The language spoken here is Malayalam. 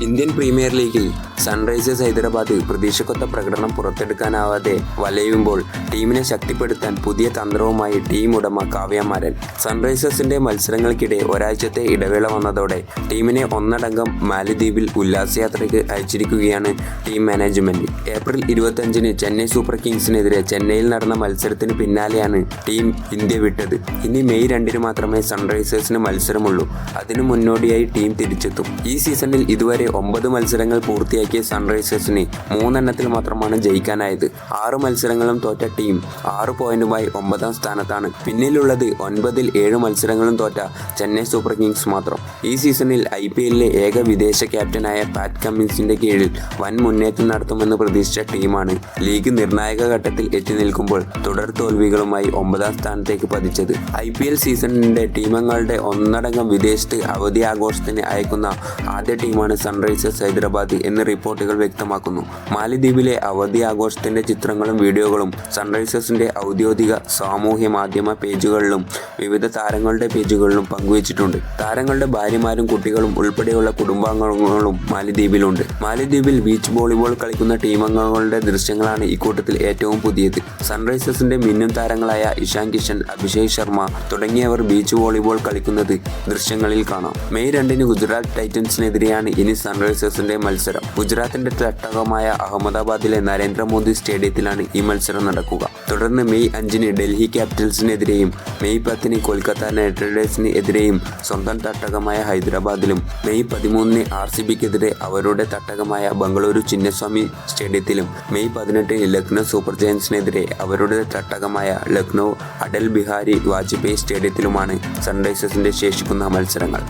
ഇന്ത്യൻ പ്രീമിയർ ലീഗിൽ സൺറൈസേഴ്സ് ഹൈദരാബാദ് പ്രതീക്ഷക്കൊത്ത പ്രകടനം പുറത്തെടുക്കാനാവാതെ വലയുമ്പോൾ ടീമിനെ ശക്തിപ്പെടുത്താൻ പുതിയ തന്ത്രവുമായി ടീം ഉടമ കാവ്യമാരൻ സൺറൈസേഴ്സിന്റെ മത്സരങ്ങൾക്കിടെ ഒരാഴ്ചത്തെ ഇടവേള വന്നതോടെ ടീമിനെ ഒന്നടങ്കം മാലിദ്വീപിൽ ഉല്ലാസയാത്രയ്ക്ക് അയച്ചിരിക്കുകയാണ് ടീം മാനേജ്മെന്റ്. ഏപ്രിൽ ഇരുപത്തഞ്ചിന് ചെന്നൈ സൂപ്പർ കിങ്സിനെതിരെ ചെന്നൈയിൽ നടന്ന മത്സരത്തിന് പിന്നാലെയാണ് ടീം ഇന്ത്യ വിട്ടത്. ഇനി മെയ് രണ്ടിന് മാത്രമേ സൺറൈസേഴ്സിന് മത്സരമുള്ളൂ. അതിനു മുന്നോടിയായി ടീം തിരിച്ചെത്തും. ഈ സീസണിൽ ഇതുവരെ ഒമ്പത് മത്സരങ്ങൾ പൂർത്തിയാക്കിയ സൺറൈസേഴ്സിന് മൂന്നെണ്ണത്തിൽ മാത്രമാണ് ജയിക്കാനായത്. ആറ് മത്സരങ്ങളും തോറ്റ ടീം ആറ് പോയിന്റുമായി ഒമ്പതാം സ്ഥാനത്താണ്. പിന്നിലുള്ളത് ഒൻപതിൽ ഏഴ് മത്സരങ്ങളും തോറ്റ ചെന്നൈ സൂപ്പർ കിങ്സ് മാത്രം. ഈ സീസണിൽ ഐ പി എല്ലിലെ ഏക വിദേശ ക്യാപ്റ്റനായ പാറ്റ് കമ്മിൻസിന്റെ കീഴിൽ വൻ മുന്നേറ്റം നടത്തുമെന്ന് പ്രതീക്ഷിച്ച ടീമാണ്. ലീഗ് നിർണായക ഘട്ടത്തിൽ എത്തി നിൽക്കുമ്പോൾ തുടർ തോൽവികളുമായി ഒമ്പതാം സ്ഥാനത്തേക്ക് പതിച്ചത്. ഐ പി എൽ സീസണിന്റെ ടീമങ്ങളുടെ ഒന്നടങ്കം വിദേശത്ത് അവധി ആഘോഷത്തിന് അയക്കുന്ന ആദ്യ ടീമാണ് സൺറൈസേഴ്സ് ഹൈദരാബാദ് എന്ന് റിപ്പോർട്ടുകൾ വ്യക്തമാക്കുന്നു. മാലിദ്വീപിലെ അവധി ആഘോഷത്തിന്റെ ചിത്രങ്ങളും വീഡിയോകളും സൺറൈസേഴ്സിന്റെ ഔദ്യോഗിക സാമൂഹ്യ മാധ്യമ പേജുകളിലും വിവിധ താരങ്ങളുടെ പേജുകളിലും പങ്കുവച്ചിട്ടുണ്ട്. താരങ്ങളുടെ ഭാര്യമാരും കുട്ടികളും ഉൾപ്പെടെയുള്ള കുടുംബാംഗങ്ങളും മാലിദ്വീപിലുണ്ട്. മാലിദ്വീപിൽ ബീച്ച് വോളിബോൾ കളിക്കുന്ന ടീമംഗങ്ങളുടെ ദൃശ്യങ്ങളാണ് ഇക്കൂട്ടത്തിൽ ഏറ്റവും പുതിയത്. സൺറൈസേഴ്സിന്റെ മിന്നും താരങ്ങളായ ഇഷാൻ കിഷൻ അഭിഷേക് ശർമ്മ തുടങ്ങിയവർ ബീച്ച് വോളിബോൾ കളിക്കുന്നത് ദൃശ്യങ്ങളിൽ കാണാം. മെയ് രണ്ടിന് ഗുജറാത്ത് ടൈറ്റൻസിനെതിരെയാണ് ഇനി സൺറൈസേഴ്സിന്റെ മത്സരം. ഗുജറാത്തിന്റെ തട്ടകമായ അഹമ്മദാബാദിലെ നരേന്ദ്രമോദി സ്റ്റേഡിയത്തിലാണ് ഈ മത്സരം നടക്കുക. തുടർന്ന് മെയ് അഞ്ചിന് ഡൽഹി ക്യാപിറ്റൽസിനെതിരെയും മെയ് പത്തിന് കൊൽക്കത്ത നൈറ്റ് റൈഡേഴ്സിന് എതിരെയും സ്വന്തം തട്ടകമായ ഹൈദരാബാദിലും മെയ് പതിമൂന്നിന് ആർ സി ബിക്കെതിരെ അവരുടെ തട്ടകമായ ബംഗളൂരു ചിന്നസ്വാമി സ്റ്റേഡിയത്തിലും മെയ് പതിനെട്ടിന് ലക്നൗ സൂപ്പർ ജയൻസിനെതിരെ അവരുടെ തട്ടകമായ ലക്നൗ അടൽ ബിഹാരി വാജ്പേയി സ്റ്റേഡിയത്തിലുമാണ് സൺറൈസേഴ്സിന്റെ ശേഷിക്കുന്ന മത്സരങ്ങൾ.